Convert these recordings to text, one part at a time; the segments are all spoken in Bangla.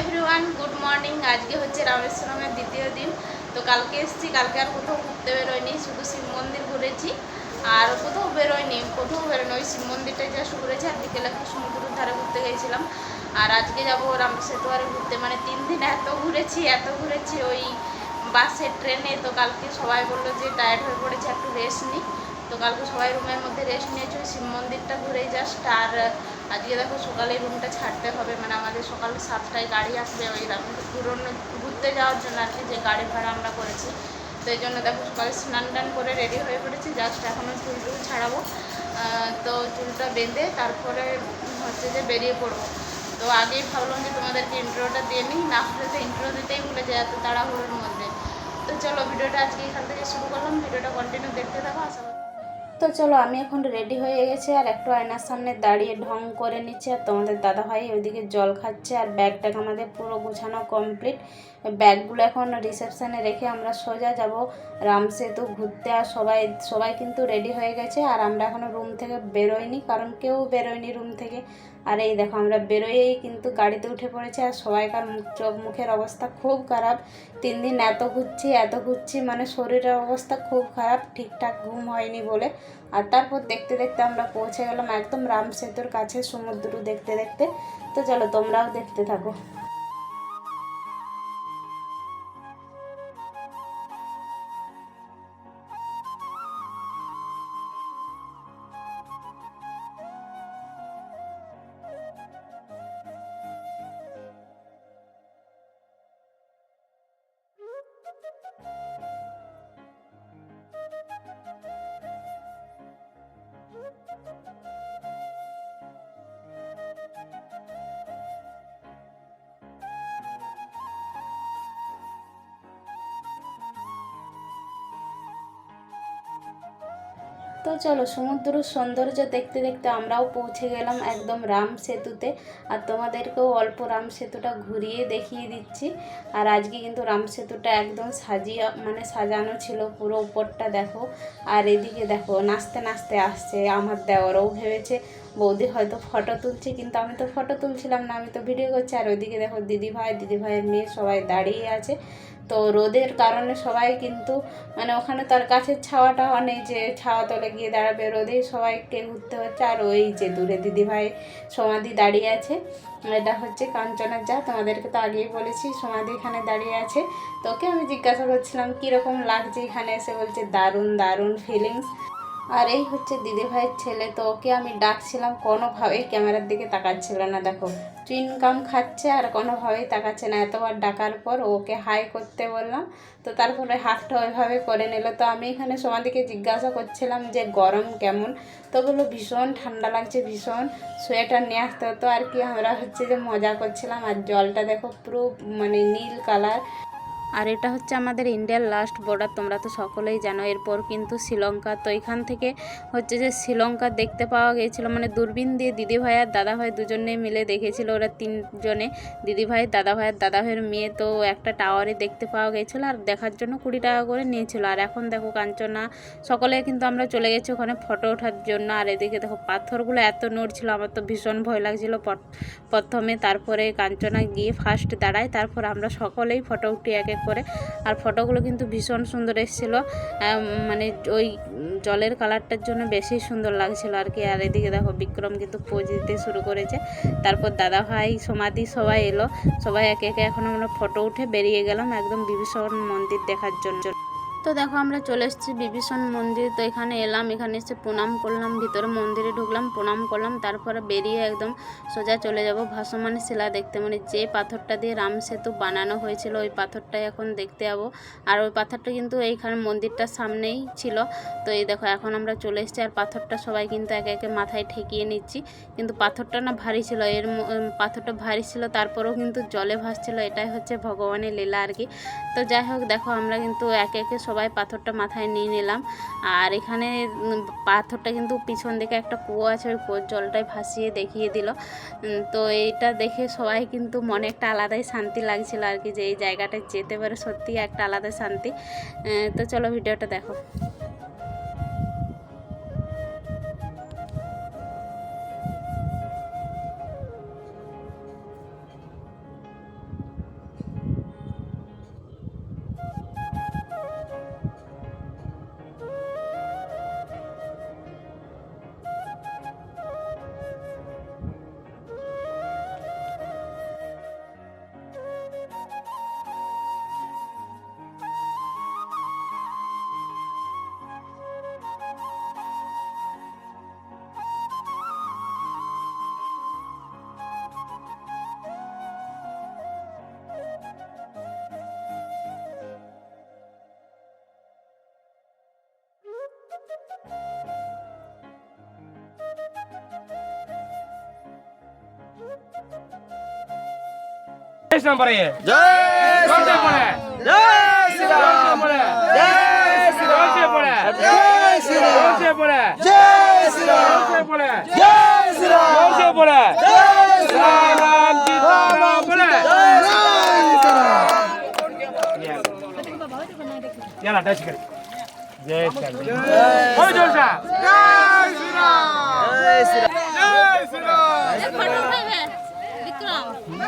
এভরিওয়ান গুড মর্নিং আজকে হচ্ছে রামেশ্বরমের দ্বিতীয় দিন। তো কালকে এসেছি, কালকে আর কোথাও ঘুরতে বেরোয়নি শুধু শিব মন্দির ঘুরেছি। আর কোথাও বেরোয়নি কোথাও বেরোয়নি ওই শিব মন্দিরটাই যা ঘুরেছি আর বিকেলে একটু সমুদ্রের ধারে ঘুরতে গেছিলাম। আর আজকে যাব রাম সেতুয়ারে ঘুরতে মানে তিন দিন এত ঘুরেছি এত ঘুরেছি ওই বাসে, ট্রেনে। তো কালকে সবাই বলল যে টায়ার্ড হয়ে পড়েছে, একটু রেস্ট নিই তো কালকে সবাই রুমের মধ্যে রেস্ট নিয়েছি, ওই শিব মন্দিরটা ঘুরেই জাস্ট আর আজকে দেখো সকালে রুমটা ছাড়তে হবে। মানে আমাদের সকাল সাতটায় গাড়ি আসবে ওই ঘুরনো ঘুরতে যাওয়ার জন্য আর কি যে গাড়ি ভাড়া আমরা করেছি। তো এই জন্য দেখো, সকালে স্নান টান করে রেডি হয়ে পড়েছি। জাস্ট এখনও চুল টুল ছাড়াবো। তো চুলটা বেঁধে তারপরে হচ্ছে যে বেরিয়ে পড়ব। তো আগেই ভাবলাম যে তোমাদেরকে ইন্ট্রোটা দিয়ে নিই। না হলে তো ইন্ট্রো দিতেই ভুলে যায় এত তাড়াহুড়োর মধ্যে। তো চলো, ভিডিওটা আজকে এখান থেকে শুরু করলাম। ভিডিওটা কন্টিনিউ দেখতে থাকো। আশা তো চলো, আমি এখন রেডি হয়ে গেছি আর একটু আয়নার সামনে দাঁড়িয়ে ঢং করে নিচ্ছি। আর তোমাদের দাদাভাই ওইদিকে জল খাচ্ছে আর ব্যাগটাকে আমাদের পুরো গোছানো কমপ্লিট ব্যাগগুলো এখন রিসেপশানে রেখে আমরা সোজা যাব। রাম সেতু ঘুরতে আর সবাই সবাই কিন্তু রেডি হয়ে গেছে আর আমরা এখনও রুম থেকে বেরোইনি, কারণ কেউ বেরোয়নি রুম থেকে। আর এই দেখো, আমরা বেরোয়েই কিন্তু গাড়িতে উঠে পড়েছি আর সবাইকার চোখ মুখের অবস্থা খুব খারাপ। তিন দিন এত ঘুরছি এত ঘুরছি মানে শরীরের অবস্থা খুব খারাপ, ঠিকঠাক ঘুম হয়নি বলে। আর তারপর দেখতে দেখতে আমরা পৌঁছে গেলাম একদম রাম সেতুর কাছে, সমুদ্র দেখতে দেখতে। তো চলো, তোমরাও দেখতে থাকো। চলো, সমুদ্র সৌন্দর্য দেখতে দেখতে আমরাও পৌঁছে গেলাম একদম রাম সেতুতে। আর তোমাদেরকেও অল্প রাম সেতুটা ঘুরিয়ে দেখিয়ে দিচ্ছি। আর আজকে কিন্তু রাম সেতুটা একদম সাজিয়ে মানে সাজানো ছিল পুরো উপরটা দেখো। আর এদিকে দেখো, নাচতে নাচতে আসছে আমার দেওয়ারও ভেবেছে। বৌদি হয়তো ফটো তুলছে, কিন্তু আমি তো ফটো তুলছিলাম না, আমি তো ভিডিও করছি। আর ওইদিকে দেখো দিদি ভাই দিদি ভাইয়ের মেয়ে সবাই দাঁড়িয়ে আছে। তো রোদের কারণে সবাই কিন্তু মানে ওখানে তার কাছে ছাওয়াটা অনেক যে ছাওয়া তলে গিয়ে দাঁড়াবে রোদেই সবাইকে ঘুরতে হচ্ছে। আর ওই যে দূরে দিদিভাই সমাধি দাঁড়িয়ে আছে, এটা হচ্ছে কাঞ্চনের যা, তোমাদেরকে তো আগেই বলেছি সমাধি এখানে দাঁড়িয়ে আছে। তোকে আমি জিজ্ঞাসা করছিলাম, কীরকম লাগছে এখানে এসে? বলছে, দারুণ দারুণ ফিলিংস আর এই হচ্ছে দিদিভাইয়ের ছেলে, তো ওকে আমি ডাকছিলাম, কোনোভাবেই ক্যামেরার দিকে তাকাচ্ছিল না। দেখো চুইনকাম খাচ্ছে আর কোনোভাবেই তাকাচ্ছে না। এতবার ডাকার পর ওকে হাই করতে বললাম, তো তারপরে হাতটা ওইভাবে করে নিল। তো আমি এখানে সমাধিকে জিজ্ঞাসা করছিলাম যে, গরম কেমন? তো বলল, ভীষণ ঠান্ডা লাগছে, ভীষণ। সোয়েটার নিয়ে আসতে হতো আর কি। আমরা হচ্ছে যে মজা করছিলাম আর জলটা দেখো পুরো মানে নীল কালার। আর এটা হচ্ছে আমাদের ইন্ডিয়ার লাস্ট বর্ডার তোমরা তো সকলেই জানো। এরপর কিন্তু শ্রীলঙ্কা, তো এখান থেকে হচ্ছে যে শ্রীলঙ্কা দেখতে পাওয়া গিয়েছিল মানে দূরবীন দিয়ে দিদিভাই আর দাদাভাই দুজনে মিলে দেখেছিল, ওরা তিনজনে, দিদিভাই দাদাভাইয়ের দাদাভাইয়ের মেয়ে, তো একটা টাওয়ারে দেখতে পাওয়া গিয়েছিল আর দেখার জন্য কুড়ি টাকা করে নিয়েছিল। আর এখন দেখো কাঞ্চনা, সকলে কিন্তু আমরা চলে গেছি ওখানে ফটো ওঠার জন্য। আর এদিকে দেখো পাথরগুলো এত নড়ছিল, আমার তো ভীষণ ভয় লাগছিল প্রথমে। তারপরে কাঞ্চনা গিয়ে ফার্স্ট দাঁড়ায়, তারপর আমরা সকলেই ফটো উঠি এক করে। আর ফটোগুলো কিন্তু ভীষণ সুন্দর এসেছিল। মানে ওই জলের কালারটার জন্য বেশি সুন্দর লাগছিল আর কি। আর এদিকে দেখো বিক্রম কিন্তু পোজ দিতে শুরু করেছে। তারপর দাদা ভাই সমাধি সবাই এলো। সবাই একে একে এখন আমরা ফটো উঠে বেরিয়ে গেলাম একদম বিভীষণ মন্দির দেখার জন্য। তো দেখো আমরা চলে এসেছি বিভীষণ মন্দির। তো এখানে এলাম, এখানে এসে প্রণাম করলাম, ভিতরে মন্দিরে ঢুকলাম, প্রণাম করলাম, তারপরে বেরিয়ে একদম সোজা চলে যাব ভাসমান শিলা দেখতে। মানে যে পাথরটা দিয়ে রাম সেতু বানানো হয়েছিল, ওই পাথরটাই এখন দেখতে যাব। আর ওই পাথরটা কিন্তু এইখানে মন্দিরটার সামনেই ছিল। তো এই দেখো, এখন আমরা চলে এসেছি আর পাথরটা সবাই কিন্তু একে একে মাথায় ঠেকিয়ে নিচ্ছি। কিন্তু পাথরটা না ভারী ছিল, এর পাথরটা ভারী ছিল, তারপরেও কিন্তু জলে ভাসছিল। এটাই হচ্ছে ভগবানের লীলা আর কি। তো যাই হোক, দেখো আমরা কিন্তু একে একে সবাই পাথরটা মাথায় নিয়ে নিলাম। আর এখানে পাথরটা কিন্তু পিছন দিকে একটা কুয়ো আছে, ওই কুয়োর জলটাই ভাসিয়ে দেখিয়ে দিল। তো এইটা দেখে সবাই কিন্তু মনে একটা আলাদাই শান্তি লাগছিল আর কি, যে এই জায়গাটায় যেতে পারে সত্যি একটা আলাদা শান্তি। তো চলো ভিডিওটা দেখো। శ్రీకృష్ణ పరయ్య ఎలా టచ్ కరి జై శ్రీరామ్ జై శ్రీరామ్ జై శ్రీరామ్ జై శ్రీరామ్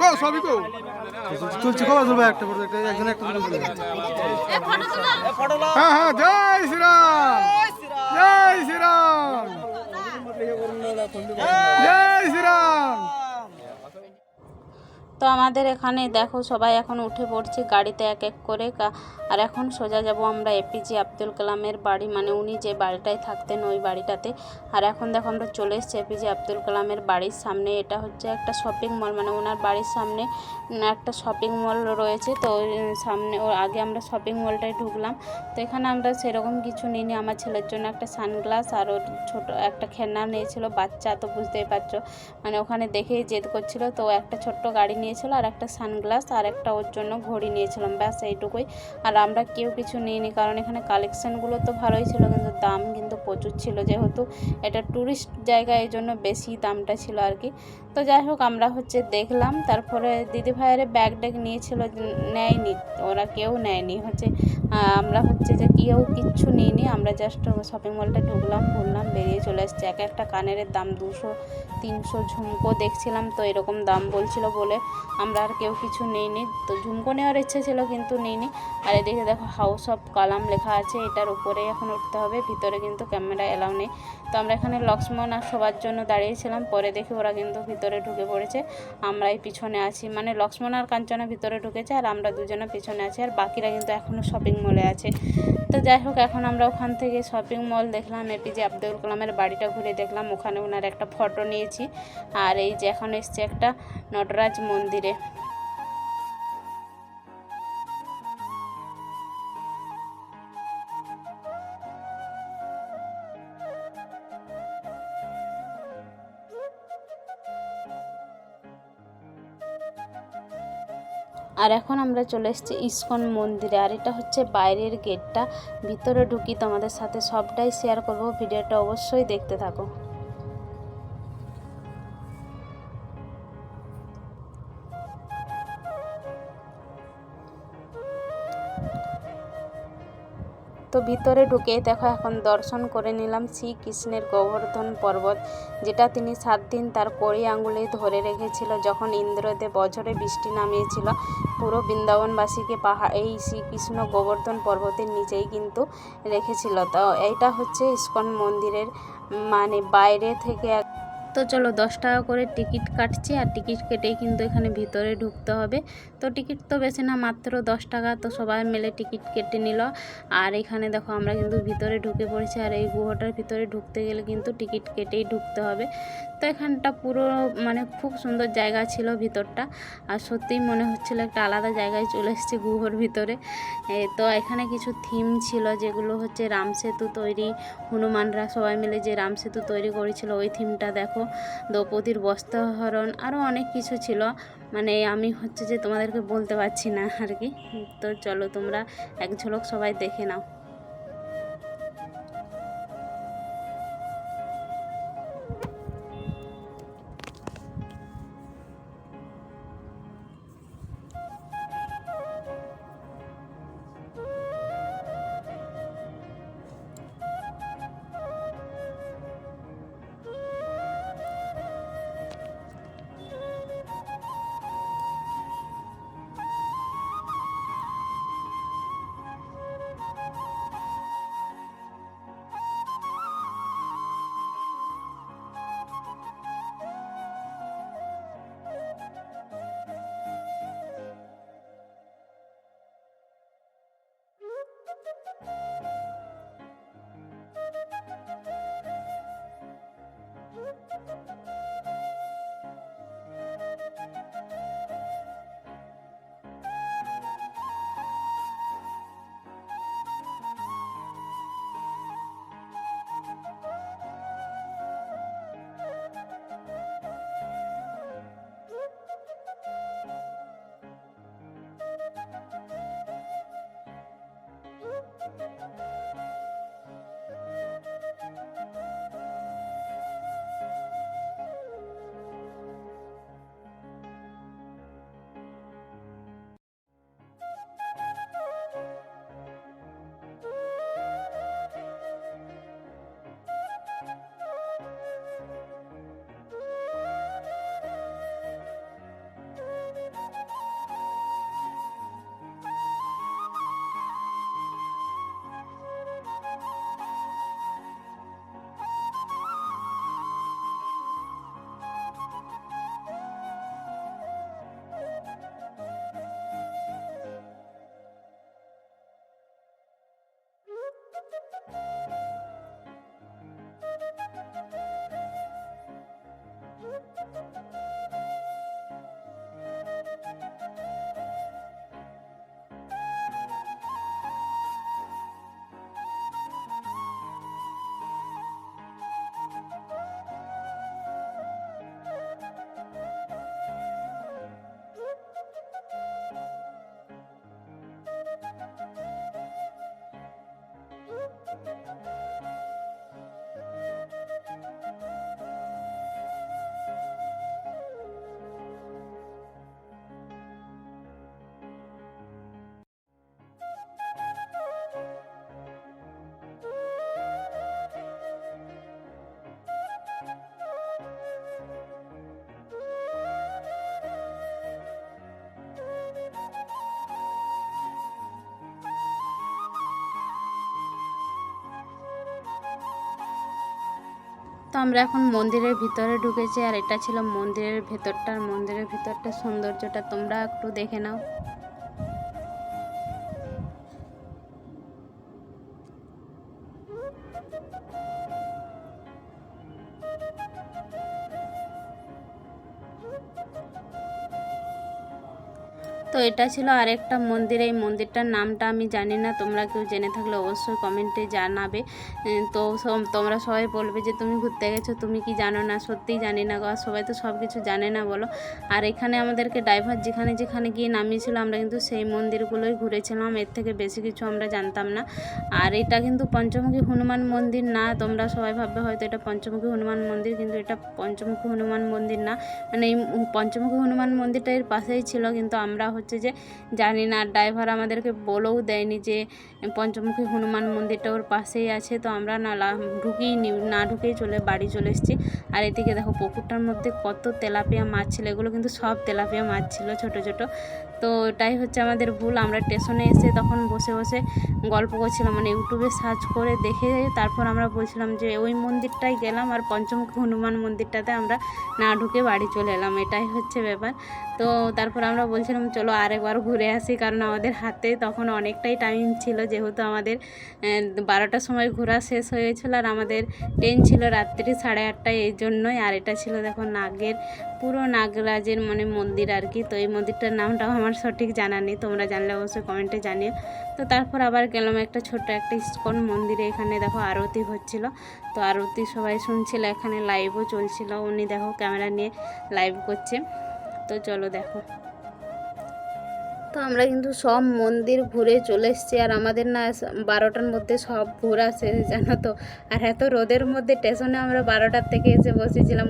কো সবই কো চলছে কবা ধরবে একটা পড়বে একটা একজন একটা ধরবে। হ্যাঁ হ্যাঁ জয় জয় শ্রীরাম। জয় শ্রীরাম। তো আমাদের এখানে দেখো সবাই এখন উঠে পড়ছে গাড়িতে এক এক করে। আর এখন সোজা যাব আমরা এপিজে আব্দুল কালামের বাড়ি মানে উনি যে বাড়িটায় থাকতেন ওই বাড়িটাতে। আর এখন দেখো আমরা চলে এসেছি এপিজে আব্দুল কালামের বাড়ির সামনে। এটা হচ্ছে একটা শপিং মল মানে ওনার বাড়ির সামনে একটা শপিং মল রয়েছে। তো সামনে ওর আগে আমরা শপিং মলটায় ঢুকলাম। তো এখানে আমরা সেরকম কিছু নিইনি। আমার ছেলের জন্য একটা সানগ্লাস আর ওর ছোটো, একটা খেলনা নিয়েছিল। বাচ্চা তো বুঝতেই পারছ। মানে ওখানে দেখেই জেদ করছিল। তো একটা ছোট্ট গাড়ি নিয়েছিল আর একটা সানগ্লাস আর একটা ওর জন্য ঘড়ি নিয়েছিলাম। ব্যাস, এইটুকুই। আর আমরা কেউ কিছু নিইনি, কারণ এখানে কালেকশানগুলো তো ভালোই ছিল, কিন্তু দাম কিন্তু প্রচুর ছিল যেহেতু। এটা ট্যুরিস্ট জায়গা এই জন্য বেশি দামটা ছিল আর কি। তো যাই হোক, আমরা হচ্ছে দেখলাম। তারপরে দিদি ভাইয়ের ব্যাগ ট্যাগ নিয়েছিল, নেয়নি। ওরা কেউ নেয়নি। হচ্ছে আমরা হচ্ছে যে কেউ কিচ্ছু নিইনি। আমরা জাস্ট শপিং মলটা ঢুকলাম ঘুরলাম বেরিয়ে চলে এসেছি এক একটা কানের দাম দুশো, তিনশো ঝুমকো দেখছিলাম, তো এরকম দাম বলছিল বলে আমরা আর কেউ কিছু নিইনি। তো ঝুমকো নেওয়ার ইচ্ছে ছিল, কিন্তু নিইনি। আর এদিকে দেখো হাউস অফ কালাম লেখা আছে, এটার উপরে এখন উঠতে হবে, ভিতরে কিন্তু ক্যামেরা এলাও নেই। তো আমরা এখানে লক্ষ্মণ আর সবার জন্য দাঁড়িয়েছিলাম, পরে দেখি ওরা কিন্তু ভিতরে ঢুকে পড়েছে। আমরাই পিছনে আছি। মানে লক্ষ্মণ আর কাঞ্চনা ভিতরে ঢুকেছে আর আমরা দুজনে পিছনে আছি আর বাকিরা কিন্তু এখনও শপিং মলে আছে। তো যাই হোক, এখন আমরা ওখান থেকে শপিং মল দেখলাম এপিজে আব্দুল কালামের বাড়িটা ঘুরে দেখলাম। ওখানে ওনার একটা ফটো নিয়েছি। আর এই যে এখন এসছে একটা নটরাজ মন্দিরে। আর এখন আমরা চলে এসেছি ইস্কন মন্দিরে, আর এটা হচ্ছে বাইরের গেটটা। ভিতরে ঢুকি তোমাদের সাথে সবটাই শেয়ার করব, ভিডিওটা অবশ্যই দেখতে থাকো। তো ভিতরে ঢুকে দেখো, এখন দর্শন করে নিলাম শ্রীকৃষ্ণের গোবর্ধন পর্বত, যেটা তিনি সাত দিন তার কড়ি আঙুলে ধরে রেখেছিল, যখন ইন্দ্রদেব বছরে বৃষ্টি নামিয়েছিল। পুরো বৃন্দাবনবাসীকে পাহাড় এই শ্রীকৃষ্ণ গোবর্ধন পর্বতের নিচেই কিন্তু রেখেছিল। তো এইটা হচ্ছে ইস্কন মন্দিরের মানে বাইরে থেকে এক- তো চলো দশ টাকা করে টিকিট কাটছি আর টিকিট কেটেই কিন্তু এখানে ভিতরে ঢুকতে হবে। তো টিকিট তো বেশি না, মাত্র দশ টাকা। তো সবাই মিলে টিকিট কেটে নিল। আর এখানে দেখো আমরা কিন্তু ভিতরে ঢুকে পড়েছি। আর এই গুহাটার ভিতরে ঢুকতে গেলে কিন্তু টিকিট কেটেই ঢুকতে হবে। তো এখানটা পুরো মানে খুব সুন্দর জায়গা ছিল ভিতরটা। আর সত্যিই মনে হচ্ছিল একটা আলাদা জায়গায় চলে এসেছি গুহর ভিতরে। তো এখানে কিছু থিম ছিল যেগুলো হচ্ছে রাম সেতু তৈরি, হনুমানরা সবাই মিলে যে রাম সেতু তৈরি করেছিল ওই থিমটা দেখো। দ্রৌপদীর বস্ত্রহরণ আরও অনেক কিছু ছিল। মানে আমি হচ্ছে যে তোমাদেরকে বলতে পারছি না আর কি। তো চলো তোমরা এক ঝলক সবাই দেখে নাও। তো আমরা এখন মন্দিরের ভিতরে ঢুকেছি আর এটা ছিল মন্দিরের ভেতরটা মন্দিরের ভেতরটা সৌন্দর্যটা তোমরা একটু দেখে নাও। এটা ছিল আরেকটা মন্দির। এই মন্দিরটার নামটা আমি জানি না। তোমরা কেউ জেনে থাকলে অবশ্যই কমেন্টে জানাবে। তো তোমরা সবাই বলবে যে, তুমি ঘুরতে গেছো? তুমি কি জানো না? সত্যিই জানি না সবাই তো সব কিছু জানে না, বলো। আর এখানে আমাদেরকে ড্রাইভার যেখানে যেখানে গিয়ে নামিয়েছিল, আমরা কিন্তু সেই মন্দিরগুলোই ঘুরেছিলাম। এর থেকে বেশি কিছু আমরা জানতাম না। আর এটা কিন্তু পঞ্চমুখী হনুমান মন্দির না। তোমরা সবাই ভাববে হয়তো এটা পঞ্চমুখী হনুমান মন্দির, কিন্তু এটা পঞ্চমুখী হনুমান মন্দির না। মানে এই পঞ্চমুখী হনুমান মন্দিরটা এর পাশেই ছিল, কিন্তু আমরা হচ্ছে যে জানি না, ড্রাইভার আমাদেরকে বলেও দেয়নি যে পঞ্চমুখী হনুমান মন্দিরটা ওর পাশেই আছে, তো আমরা না ঢুকেই নি, না ঢুকেই চলে, বাড়ি চলে এসেছি। আর এদিকে দেখো পুকুরটার মধ্যে কত তেলাপিয়া মাছ ছিল, এগুলো কিন্তু সব তেলাপিয়া মাছ ছিল ছোটো, ছোট। তো এটাই হচ্ছে আমাদের ভুল। আমরা স্টেশনে এসে তখন বসে বসে গল্প করছিলাম মানে ইউটিউবে সার্চ করে দেখে তারপর আমরা বলছিলাম যে ওই মন্দিরটাই গেলাম আর পঞ্চমুখী হনুমান মন্দিরটাতে আমরা না ঢুকে বাড়ি চলে এলাম, এটাই হচ্ছে ব্যাপার। তো তারপর আমরা বলছিলাম, চলো আরেকবার ঘুরে আসি। কারণ আমাদের হাতে তখন অনেকটাই টাইম ছিল, যেহেতু আমাদের বারোটার সময় ঘোরা শেষ হয়েছিল আর আমাদের ট্রেন ছিল রাত্রি সাড়ে আটটায়, এই জন্যই। আর এটা ছিল দেখো নাগের, পুরো নাগরাজের মানে মন্দির আর কি। তো এই মন্দিরটার নামটাও আমার সঠিক জানা নেই, তোমরা জানলে অবশ্যই কমেন্টে জানিও। তো তারপর আবার গেলাম একটা ছোট্ট একটা ইস্কন মন্দিরে, এখানে দেখো আরতি হচ্ছিল। তো আরতি সবাই শুনছিল, এখানে লাইভও চলছিল। উনি দেখো ক্যামেরা নিয়ে লাইভ করছে। তো চলো দেখো। তো আমরা কিন্তু সব মন্দির ঘুরে চলে এসেছি। আর আমাদের না বারোটার মধ্যে সব ঘোরা শেষ, জানো তো? আর এত রোদের মধ্যে স্টেশনে আমরা বারোটার থেকে এসে বসেছিলাম।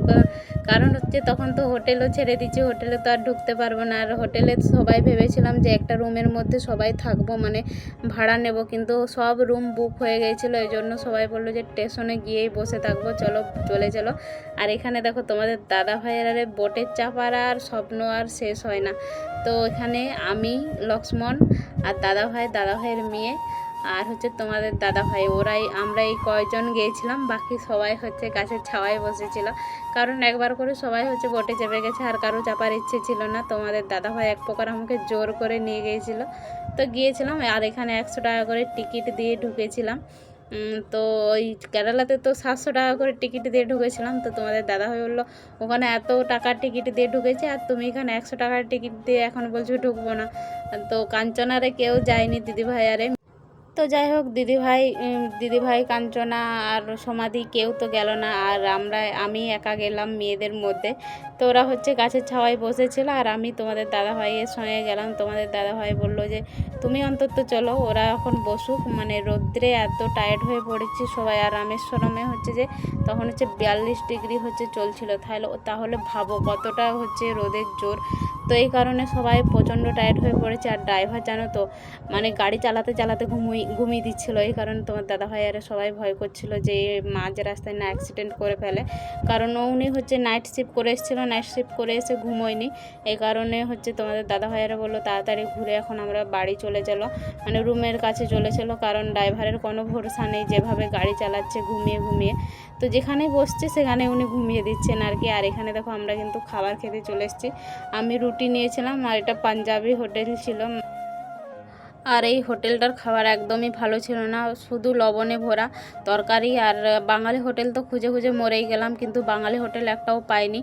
কারণ হচ্ছে তখন তো হোটেলও ছেড়ে দিচ্ছে হোটেলে তো আর ঢুকতে পারব না। আর হোটেলে সবাই ভেবেছিলাম যে একটা রুমের মধ্যে সবাই থাকব মানে ভাড়া নেব। কিন্তু সব রুম বুক হয়ে গিয়েছিল এই জন্য সবাই বলল যে স্টেশনে গিয়েই বসে থাকব, চলো, চলে চলো। আর এখানে দেখো তোমাদের দাদা ভাইয়ের আরে বোটের চাপার আর স্বপ্ন আর শেষ হয় না। তো এখানে আমি লক্ষ্মণ আর দাদা ভাই দাদা ভাইয়ের মেয়ে আর হচ্ছে তোমাদের দাদা ভাই ওরাই আমরা এই কয়জন গিয়েছিলাম, বাকি সবাই হচ্ছে গাছের ছাওয়ায় বসেছিল। কারণ একবার করে সবাই হচ্ছে বটে চেপে গেছে আর কারও চাপার ইচ্ছে ছিল না। তোমাদের দাদা ভাই এক প্রকার আমাকে জোর করে নিয়ে গিয়েছিল। তো গিয়েছিলাম আর এখানে একশো টাকা করে টিকিট দিয়ে ঢুকেছিলাম। তো ওই কেরালাতে তো সাতশো টাকা করে টিকিট দিয়ে ঢুকেছিলাম, তো তোমাদের দাদা হয়ে বলল, ওখানে এত টাকার টিকিট দিয়ে ঢুকেছে আর তুমি এখানে একশো টাকার টিকিট দিয়ে এখন বলছো ঢুকবো না। তো কাঞ্চনারে কেউ যায়নি দিদিভাই আরে তো যাই হোক দিদিভাই দিদিভাই কাঞ্চনা আর সমাধি কেউ তো গেল না, আর আমরা, আমি একা গেলাম মেয়েদের মধ্যে। তো ওরা হচ্ছে গাছের ছাওয়ায় বসেছিল আর আমি তোমাদের দাদা ভাইয়ের সঙ্গে গেলাম। তোমাদের দাদা ভাই বলল যে, তুমি অন্তত চলো, ওরা এখন বসুক। মানে রৌদ্রে এত টায়ার্ড হয়ে পড়েছি সবাই আর রামেশ্বরমে হচ্ছে যে, তখন হচ্ছে বিয়াল্লিশ ডিগ্রি হচ্ছে চলছিল। তাহলে তাহলে ভাবো কতটা হচ্ছে রোদের জোর। তো এই কারণে সবাই প্রচণ্ড টায়ার্ড হয়ে পড়েছে আর ড্রাইভার জানো তো মানে গাড়ি চালাতে চালাতে ঘুমিয়ে ঘুমিয়ে দিচ্ছিল। এই কারণে তোমার দাদা ভাই আর সবাই ভয় করছিল যে মাঝ রাস্তায় না অ্যাক্সিডেন্ট করে ফেলে। কারণ উনি হচ্ছে নাইট শিফট করে এসেছিল নাইট শিফট করে এসে ঘুমোয়নি। এই কারণে হচ্ছে তোমাদের দাদা ভাইয়েরা বলল, তাড়াতাড়ি ঘুরে এখন আমরা বাড়ি চলে গেল মানে রুমের কাছে চলেছিলো, কারণ ড্রাইভারের কোনো ভরসা নেই যেভাবে গাড়ি চালাচ্ছে ঘুমিয়ে ঘুমিয়ে। তো যেখানে বসছে সেখানে উনি ঘুমিয়ে দিচ্ছেন আর কি। আর এখানে দেখো আমরা কিন্তু খাবার খেতে চলে এসেছি। আমি রুটি নিয়েছিলাম আর এটা পাঞ্জাবি হোটেল ছিল। আর এই হোটেলটার খাবার একদমই ভালো ছিল না, শুধু লবণে ভরা তরকারি আর বাঙালি হোটেল তো খুঁজে খুঁজে মরেই গেলাম, কিন্তু বাঙালি হোটেল একটাও পাইনি।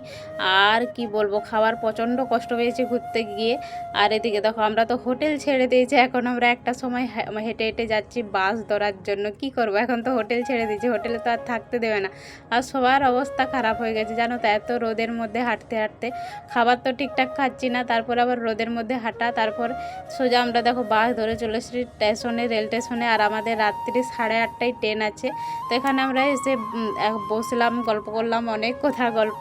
আর কি বলব, খাবার প্রচণ্ড কষ্ট পেয়েছি ঘুরতে গিয়ে। আর এদিকে দেখো, আমরা তো হোটেল ছেড়ে দিয়েছি, এখন আমরা একটা সময় হেঁটে হেঁটে যাচ্ছি বাস ধরার জন্য। কি করব? এখন তো হোটেল ছেড়ে দিয়েছি, হোটেলে তো আর থাকতে দেবে না। আর সবার অবস্থা খারাপ হয়ে গেছে, জানো তো, এত রোদের মধ্যে হাঁটতে হাঁটতে। খাবার তো ঠিকঠাক খাচ্ছি না, তারপর আবার রোদের মধ্যে হাঁটা, তারপর সোজা আমরা দেখো বাস ধরে চলে এসেছি স্টেশনে, রেল স্টেশনে, আর আমাদের রাত্রি সাড়ে আটটায় ট্রেন আছে। তো এখানে আমরা এসে বসলাম, গল্প করলাম, অনেক কথা গল্প।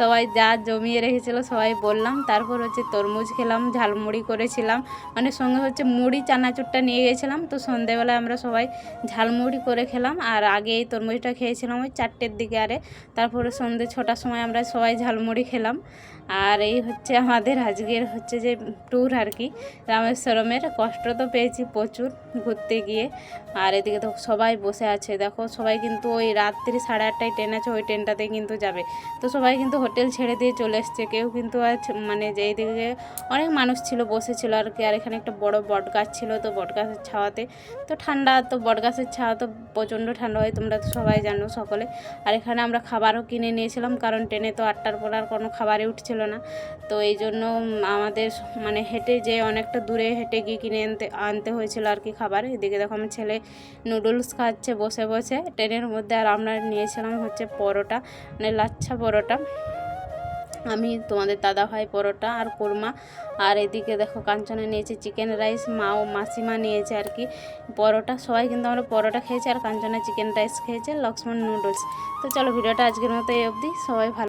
সবাই যা জমিয়ে রেখেছিল সবাই বললাম। তারপর হচ্ছে তরমুজ খেলাম, ঝালমুড়ি করেছিলাম। মানে সঙ্গে হচ্ছে মুড়ি, চানাচুরটা নিয়ে গেছিলাম। তো সন্ধেবেলায় আমরা সবাই ঝালমুড়ি করে খেলাম। আর আগে এই তরমুজটা খেয়েছিলাম ওই চারটের দিকে আরে। তারপরে সন্ধে ছটার সময় আমরা সবাই ঝালমুড়ি খেলাম। আর এই হচ্ছে আমাদের আজকের হচ্ছে যে ট্যুর আর কি, রামেশ্বরমের। কষ্ট তো পেয়েছি প্রচুর ঘুরতে গিয়ে। আর এদিকে তো সবাই বসে আছে, দেখো সবাই কিন্তু ওই রাত্রি সাড়ে আটটায় ট্রেন আছে, ওই ট্রেনটাতে কিন্তু যাবে। তো সবাই কিন্তু হোটেল ছেড়ে দিয়ে চলে এসছে, কেউ কিন্তু আর মানে যে এইদিকে অনেক মানুষ ছিল, বসেছিল আর কি। আর এখানে একটা বড় বট গাছ ছিল তো বট গাছের ছাওয়াতে। তো ঠান্ডা, তো বট গাছের ছাওয়া তো প্রচণ্ড ঠান্ডা হয়, তোমরা তো সবাই জানো সকলে। আর এখানে আমরা খাবারও কিনে নিয়েছিলাম, কারণ ট্রেনে তো আটটার পর আর কোনো খাবারই উঠছিল না। তো এই জন্য আমাদের মানে হেঁটে যে অনেকটা দূরে হেঁটে গিয়ে কিনে আনতে আনতে হয়েছিল আর কি খাবার। এদিকে দেখো আমার ছেলে নুডলস খাচ্ছে, বসে বসে। ট্রেনের মধ্যে আর আমরা নিয়েছিলাম হচ্ছে পরোটা মানে লাচ্ছা পরোটা। আমি, তোমাদের দাদা ভাই পরোটা আর কোরমা। আর এদিকে দেখো কাঞ্চনা নিয়েছে চিকেন রাইস মা ও মাসিমা নিয়েছে আর কি পরোটা। সবাই কিন্তু আমরা পরোটা খেয়েছি আর কাঞ্চনা চিকেন রাইস খেয়েছে, লক্ষ্মণ নুডলস তো চলো ভিডিওটা আজকের মতো এই অবধি। সবাই ভালো